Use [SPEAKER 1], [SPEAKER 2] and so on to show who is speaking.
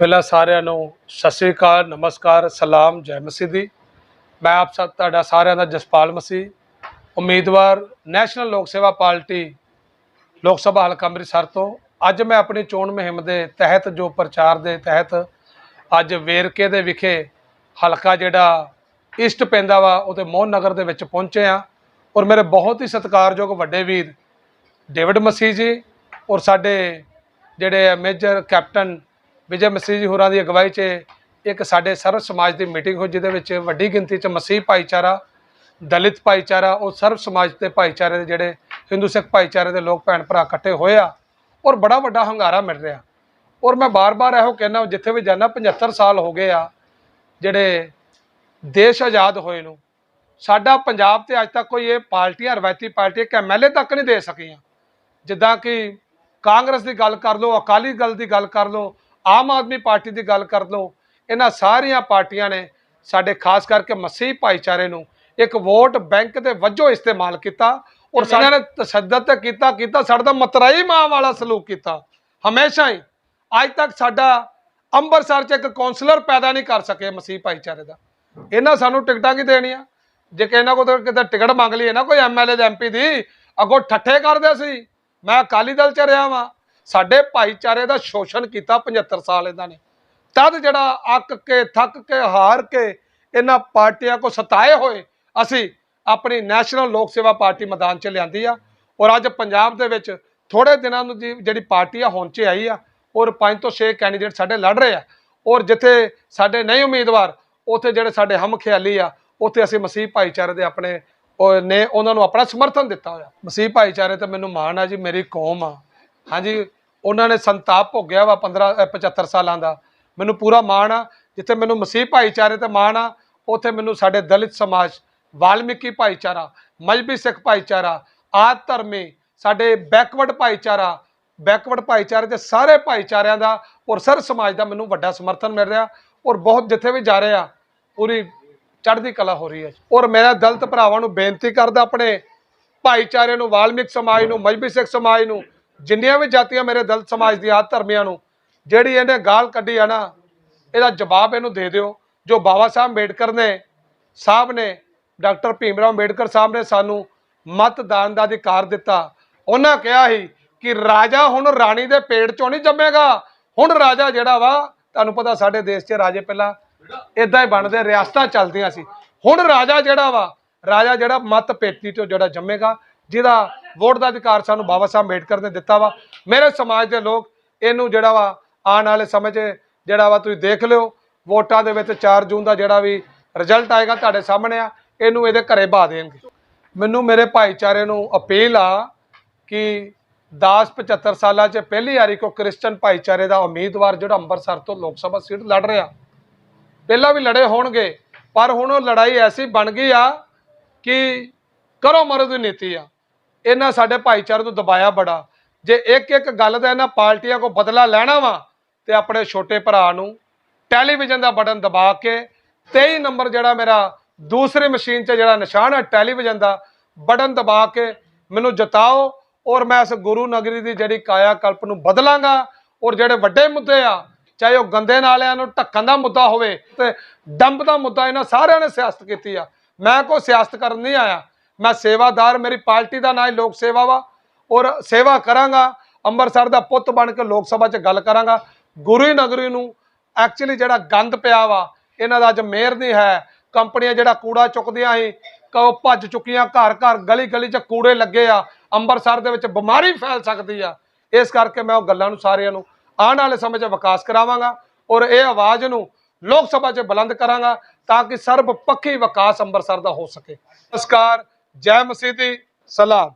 [SPEAKER 1] ਪਹਿਲਾਂ ਸਾਰਿਆਂ ਨੂੰ ਸਤਿ ਸ੍ਰੀ ਅਕਾਲ, ਨਮਸਕਾਰ, ਸਲਾਮ, ਜੈ ਮਸੀਹ ਦੀ ਮੈਂ ਆਪ ਸਭ ਤੁਹਾਡਾ ਸਾਰਿਆਂ ਦਾ ਜਸਪਾਲ ਮਸੀਹ। ਉਮੀਦਵਾਰ ਨੈਸ਼ਨਲ ਲੋਕ ਸੇਵਾ ਪਾਰਟੀ ਲੋਕ ਸਭਾ ਹਲਕਾ ਅੰਮ੍ਰਿਤਸਰ ਤੋਂ। ਅੱਜ ਮੈਂ ਆਪਣੀ ਚੋਣ ਮੁਹਿੰਮ ਦੇ ਤਹਿਤ ਜੋ ਪ੍ਰਚਾਰ ਦੇ ਤਹਿਤ ਅੱਜ ਵੇਰਕੇ ਦੇ ਵਿਖੇ ਹਲਕਾ ਜਿਹੜਾ ਈਸਟ ਪੈਂਦਾ ਵਾ ਉਹਦੇ ਮੋਹਨ ਨਗਰ ਦੇ ਵਿੱਚ ਪਹੁੰਚੇ ਆ ਔਰ ਮੇਰੇ ਬਹੁਤ ਹੀ ਸਤਿਕਾਰਯੋਗ ਵੱਡੇ ਵੀਰ ਡੇਵਿਡ ਮਸੀਹ ਜੀ ਔਰ ਸਾਡੇ ਜਿਹੜੇ ਮੇਜਰ ਕੈਪਟਨ ਵਿਜੇ ਮਸੀਹ ਜੀ ਹੋਰਾਂ ਦੀ ਅਗਵਾਈ 'ਚ ਇੱਕ ਸਾਡੇ ਸਰਵ ਸਮਾਜ ਦੀ ਮੀਟਿੰਗ ਹੋਈ, ਜਿਹਦੇ ਵਿੱਚ ਵੱਡੀ ਗਿਣਤੀ 'ਚ ਮਸੀਹ ਭਾਈਚਾਰਾ, ਦਲਿਤ ਭਾਈਚਾਰਾ, ਉਹ ਸਰਵ ਸਮਾਜ ਦੇ ਭਾਈਚਾਰੇ ਦੇ ਜਿਹੜੇ ਹਿੰਦੂ ਸਿੱਖ ਭਾਈਚਾਰੇ ਦੇ ਲੋਕ ਭੈਣ ਭਰਾ ਇਕੱਠੇ ਹੋਏ ਆ ਔਰ ਬੜਾ ਵੱਡਾ ਹੰਗਾਰਾ ਮਿਲ ਰਿਹਾ। ਔਰ ਮੈਂ ਬਾਰ-ਬਾਰ ਇਹੋ ਕਹਿਣਾ ਜਿੱਥੇ ਵੀ ਜਾਣਾ 75 ਸਾਲ ਹੋ ਗਏ ਆ, ਜਿਹੜੇ ਦੇਸ਼ ਆਜ਼ਾਦ ਹੋਏ ਨੂੰ, ਸਾਡਾ ਪੰਜਾਬ ਤੇ ਅੱਜ ਤੱਕ ਕੋਈ ਇਹ ਪਾਰਟੀਆਂ, ਰਵਾਇਤੀ ਪਾਰਟੀ ਇੱਕ ਐਮਐਲਏ ਤੱਕ ਨਹੀਂ ਦੇ ਸਕੀਆਂ। ਜਿੱਦਾਂ ਕਿ ਕਾਂਗਰਸ ਦੀ ਗੱਲ ਕਰ ਲਓ, ਅਕਾਲੀ ਦਲ ਦੀ ਗੱਲ ਕਰ ਲਓ ਆਮ ਆਦਮੀ ਪਾਰਟੀ ਦੀ ਗੱਲ ਕਰ ਲਓ ਇਹਨਾਂ ਸਾਰੀਆਂ ਪਾਰਟੀਆਂ ਨੇ ਸਾਡੇ ਖਾਸ ਕਰਕੇ ਮਸੀਹ ਭਾਈਚਾਰੇ ਨੂੰ ਇੱਕ ਵੋਟ ਬੈਂਕ ਦੇ ਵਜੋਂ ਇਸਤੇਮਾਲ ਕੀਤਾ ਔਰ ਸਾਰਿਆਂ ਨੇ ਤਸ਼ੱਦਦ ਕੀਤਾ ਕੀਤਾ ਸਾਡਾ ਤਾਂ ਮਤਰਾਈ ਮਾਂ ਵਾਲਾ ਸਲੂਕ ਕੀਤਾ। ਹਮੇਸ਼ਾ ਹੀ ਅੱਜ ਤੱਕ ਸਾਡਾ ਅੰਮ੍ਰਿਤਸਰ 'ਚ ਇੱਕ ਕਾਉਂਸਲਰ ਪੈਦਾ ਨਹੀਂ ਕਰ ਸਕੇ ਮਸੀਹ ਭਾਈਚਾਰੇ ਦਾ। ਇਹਨਾਂ ਸਾਨੂੰ ਟਿਕਟਾਂ ਕੀ ਦੇਣੀਆਂ? ਜੇ ਕਿਸੇ ਨਾ ਕੋਈ ਕਿਤੇ ਟਿਕਟ ਮੰਗ ਲਈਏ ਨਾ ਕੋਈ ਐਮਐਲਏ ਦੇ ਐਮਪੀ ਦੀ ਅੱਗੋਂ ਠੱਠੇ ਕਰਦੇ ਸੀ ਮੈਂ ਅਕਾਲੀ ਦਲ 'ਚ ਰਿਹਾ ਵਾਂ। ਸਾਡੇ ਭਾਈਚਾਰੇ ਦਾ ਸ਼ੋਸ਼ਣ ਕੀਤਾ 75 ਸਾਲ ਇਹਨਾਂ ਨੇ। ਤਦ ਜਿਹੜਾ ਅੱਕ ਕੇ, ਥੱਕ ਕੇ, ਹਾਰ ਕੇ ਇਹਨਾਂ ਪਾਰਟੀਆਂ ਕੋ ਸਤਾਏ ਹੋਏ, ਅਸੀਂ ਆਪਣੀ ਨੈਸ਼ਨਲ ਲੋਕ ਸੇਵਾ ਪਾਰਟੀ ਮੈਦਾਨ 'ਚ ਲਿਆਂਦੀ ਆ ਔਰ ਅੱਜ ਪੰਜਾਬ ਦੇ ਵਿੱਚ ਥੋੜੇ ਦਿਨਾਂ ਨੂੰ ਜੀ ਜਿਹੜੀ ਪਾਰਟੀ ਆ ਹੁਣ 'ਚ ਆਈ ਆ, ਔਰ ਪੰਜ ਤੋਂ 6 ਕੈਂਡੀਡੇਟ ਸਾਡੇ ਲੜ ਰਹੇ ਆ। ਔਰ ਜਿੱਥੇ ਸਾਡੇ ਨਹੀਂ ਉਮੀਦਵਾਰ, ਉੱਥੇ ਜਿਹੜੇ ਸਾਡੇ ਹਮ ਖਿਆਲੀ ਆ, ਉੱਥੇ ਅਸੀਂ ਮਸੀਹ ਭਾਈਚਾਰੇ ਦੇ ਆਪਣੇ ਨੇ ਉਹਨਾਂ ਨੂੰ ਆਪਣਾ ਸਮਰਥਨ ਦਿੱਤਾ ਹੋਇਆ। ਮਸੀਹ ਭਾਈਚਾਰੇ ਤੇ ਮੈਨੂੰ ਮਾਣ ਆ ਜੀ, ਮੇਰੀ ਕੌਮ ਆ। ਹਾਂਜੀ ਉਹਨਾਂ ਨੇ ਸੰਤਾਪ ਭੋਗਿਆ ਵਾ 15 ਅ, 75 ਸਾਲਾਂ ਦਾ। ਮੈਨੂੰ ਪੂਰਾ ਮਾਣ ਆ। ਜਿੱਥੇ ਮੈਨੂੰ ਮਸੀਹ ਭਾਈਚਾਰੇ ਤੇ ਮਾਣ ਆ ਉੱਥੇ ਮੈਨੂੰ ਸਾਡੇ ਦਲਿਤ ਸਮਾਜ ਵਾਲਮੀਕੀ ਭਾਈਚਾਰਾ ਮਜਬੀ ਸਿੱਖ ਭਾਈਚਾਰਾ ਆਦ ਧਰਮੀ ਸਾਡੇ ਬੈਕਵਰਡ ਭਾਈਚਾਰਾ ਬੈਕਵਰਡ ਭਾਈਚਾਰੇ ਦੇ ਸਾਰੇ ਭਾਈਚਾਰਿਆਂ ਦਾ ਔਰ ਸਰ ਸਮਾਜ ਦਾ ਮੈਨੂੰ ਵੱਡਾ ਸਮਰਥਨ ਮਿਲ ਰਿਹਾ। ਔਰ ਬਹੁਤ ਜਿੱਥੇ ਵੀ ਜਾ ਰਿਹਾ ਪੂਰੀ ਚੜ੍ਹਦੀ ਕਲਾ ਹੋ ਰਹੀ ਹੈ। ਔਰ ਮੇਰਾ ਦਲਿਤ ਭਰਾਵਾਂ ਨੂੰ ਬੇਨਤੀ ਕਰਦਾ ਆਪਣੇ ਭਾਈਚਾਰੇ ਨੂੰ ਵਾਲਮੀਕ ਸਮਾਜ ਨੂੰ ਮਜਬੀ ਸਿੱਖ ਸਮਾਜ ਨੂੰ ਜਿੰਨੀਆਂ ਵੀ ਜਾਤੀਆਂ ਮੇਰੇ ਦਲਿਤ ਸਮਾਜ ਦੀਆਂ ਧਰਮੀਆਂ ਨੂੰ, ਜਿਹੜੀ ਇਹਨੇ ਗਾਲ ਕੱਢੀ ਆ ਨਾ, ਇਹਦਾ ਜਵਾਬ ਇਹਨੂੰ ਦੇ ਦਿਓ। ਜੋ ਬਾਬਾ ਸਾਹਿਬ ਅੰਬੇਡਕਰ ਨੇ, ਸਾਹਿਬ ਨੇ, ਡਾਕਟਰ ਭੀਮ ਰਾਓ ਅੰਬੇਡਕਰ ਸਾਹਿਬ ਨੇ ਸਾਨੂੰ ਮਤਦਾਨ ਦਾ ਅਧਿਕਾਰ ਦਿੱਤਾ। ਉਹਨਾਂ ਕਿਹਾ ਸੀ ਕਿ ਰਾਜਾ ਹੁਣ ਰਾਣੀ ਦੇ ਪੇਟ ਚੋਂ ਨਹੀਂ ਜੰਮੇਗਾ। ਹੁਣ ਰਾਜਾ ਜਿਹੜਾ ਵਾ, ਤੁਹਾਨੂੰ ਪਤਾ ਸਾਡੇ ਦੇਸ਼ 'ਚ ਰਾਜੇ ਪਹਿਲਾਂ ਇਦਾਂ ਹੀ ਬਣਦੇ, ਰਿਆਸਤਾਂ ਚੱਲਦੀਆਂ ਸੀ। ਹੁਣ ਰਾਜਾ ਜਿਹੜਾ ਵਾ, ਰਾਜਾ ਜਿਹੜਾ ਮਤ ਪੇਟੀ ਤੋਂ ਜਿਹੜਾ ਜੰਮੇਗਾ, ਜਿਹਦਾ ਵੋਟ ਦਾ ਅਧਿਕਾਰ ਸਾਨੂੰ ਬਾਬਾ ਸਾਹਿਬ ਅੰਬੇਡਕਰ ਨੇ ਦਿੱਤਾ ਵਾ। ਮੇਰੇ ਸਮਾਜ ਦੇ ਲੋਕ ਇਹਨੂੰ ਜਿਹੜਾ ਵਾ, ਆਉਣ ਵਾਲੇ ਸਮੇਂ 'ਚ ਜਿਹੜਾ ਵਾ ਤੁਸੀਂ ਦੇਖ ਲਿਓ, ਵੋਟਾਂ ਦੇ ਵਿੱਚ 4 ਜੂਨ ਦਾ ਜਿਹੜਾ ਵੀ ਰਿਜ਼ਲਟ ਆਏਗਾ ਤੁਹਾਡੇ ਸਾਹਮਣੇ ਆ, ਇਹਨੂੰ ਇਹਦੇ ਘਰੇ ਬਾ ਦੇਣਗੇ। ਮੈਨੂੰ ਮੇਰੇ ਭਾਈਚਾਰੇ ਨੂੰ ਅਪੀਲ ਆ ਕਿ 10 75 ਸਾਲਾਂ 'ਚ ਪਹਿਲੀ ਵਾਰੀ ਕੋ ਕ੍ਰਿਸਚਨ ਭਾਈਚਾਰੇ ਦਾ ਉਮੀਦਵਾਰ ਜਿਹੜਾ ਅੰਮ੍ਰਿਤਸਰ ਤੋਂ ਲੋਕ ਸਭਾ ਸੀਟ ਲੜ ਰਿਹਾ। ਪਹਿਲਾਂ ਵੀ ਲੜੇ ਹੋਣਗੇ, ਪਰ ਹੁਣ ਉਹ ਲੜਾਈ ਐਸੀ ਬਣ ਗਈ ਆ ਕਿ ਕਰੋ ਮਰੋ ਦੀ ਨੀਤੀ ਆ। ਇਹਨਾਂ ਸਾਡੇ ਭਾਈਚਾਰੇ ਨੂੰ ਦਬਾਇਆ ਬੜਾ। ਜੇ ਇੱਕ ਇੱਕ ਗੱਲ ਦਾ ਇਹਨਾਂ ਪਾਰਟੀਆਂ ਕੋ ਬਦਲਾ ਲੈਣਾ ਵਾ, ਤੇ ਆਪਣੇ ਛੋਟੇ ਭਰਾ ਨੂੰ ਟੈਲੀਵਿਜ਼ਨ ਦਾ ਬਟਨ ਦਬਾ ਕੇ 23 ਨੰਬਰ ਜਿਹੜਾ ਮੇਰਾ ਦੂਸਰੇ ਮਸ਼ੀਨ 'ਚ ਜਿਹੜਾ ਨਿਸ਼ਾਨ ਹੈ ਟੈਲੀਵਿਜ਼ਨ ਦਾ, ਬਟਨ ਦਬਾ ਕੇ ਮੈਨੂੰ ਜਤਾਓ ਔਰ ਮੈਂ ਇਸ ਗੁਰੂ ਨਗਰੀ ਦੀ ਜਿਹੜੀ ਕਾਇਆ ਕਲਪ ਨੂੰ ਬਦਲਾਂਗਾ ਔਰ ਜਿਹੜੇ ਵੱਡੇ ਮੁੱਦੇ ਆ, ਚਾਹੇ ਉਹ ਗੰਦੇ ਨਾਲਿਆਂ ਨੂੰ ਢੱਕਣ ਦਾ ਮੁੱਦਾ ਹੋਵੇ ਤੇ ਡੰਪ ਦਾ ਮੁੱਦਾ ਇਹਨਾਂ ਸਾਰਿਆਂ ਨੇ ਸਿਆਸਤ ਕੀਤੀ ਆ। ਮੈਂ ਕੋਈ ਸਿਆਸਤ ਕਰਨ ਨਹੀਂ ਆਇਆ। ਮੈਂ ਸੇਵਾਦਾਰ, ਮੇਰੀ ਪਾਰਟੀ ਦਾ ਨਾਂ ਹੀ ਲੋਕ ਸੇਵਾ ਵਾ। ਔਰ ਸੇਵਾ ਕਰਾਂਗਾ, ਅੰਮ੍ਰਿਤਸਰ ਦਾ ਪੁੱਤ ਬਣ ਕੇ ਲੋਕ ਸਭਾ 'ਚ ਗੱਲ ਕਰਾਂਗਾ। ਗੁਰੂ ਨਗਰੀ ਨੂੰ ਐਕਚੁਅਲੀ ਜਿਹੜਾ ਗੰਦ ਪਿਆ ਵਾ, ਇਹਨਾਂ ਦਾ ਅੱਜ ਮੇਅਰ ਨਹੀਂ ਹੈ। ਕੰਪਨੀਆਂ ਜਿਹੜਾ ਕੂੜਾ ਚੁੱਕਦੀਆਂ ਸੀ ਕੋ ਭੱਜ ਚੁੱਕੀਆਂ, ਘਰ ਘਰ ਗਲੀ ਗਲੀ 'ਚ ਕੂੜੇ ਲੱਗੇ ਆ। ਅੰਮ੍ਰਿਤਸਰ ਦੇ ਵਿੱਚ ਬਿਮਾਰੀ ਫੈਲ ਸਕਦੀ ਆ। ਇਸ ਕਰਕੇ ਮੈਂ ਉਹ ਗੱਲਾਂ ਨੂੰ ਸਾਰਿਆਂ ਨੂੰ ਆਉਣ ਵਾਲੇ ਸਮੇਂ 'ਚ ਵਿਕਾਸ ਕਰਾਵਾਂਗਾ ਔਰ ਇਹ ਆਵਾਜ਼ ਨੂੰ ਲੋਕ ਸਭਾ 'ਚ ਬੁਲੰਦ ਕਰਾਂਗਾ ਤਾਂ ਕਿ ਸਰਬ ਪੱਖੀ ਵਿਕਾਸ ਅੰਮ੍ਰਿਤਸਰ ਦਾ ਹੋ ਸਕੇ। ਨਮਸਕਾਰ। ਜੈ ਮਸੀਹ ਦੀ ਸਲਾਮ।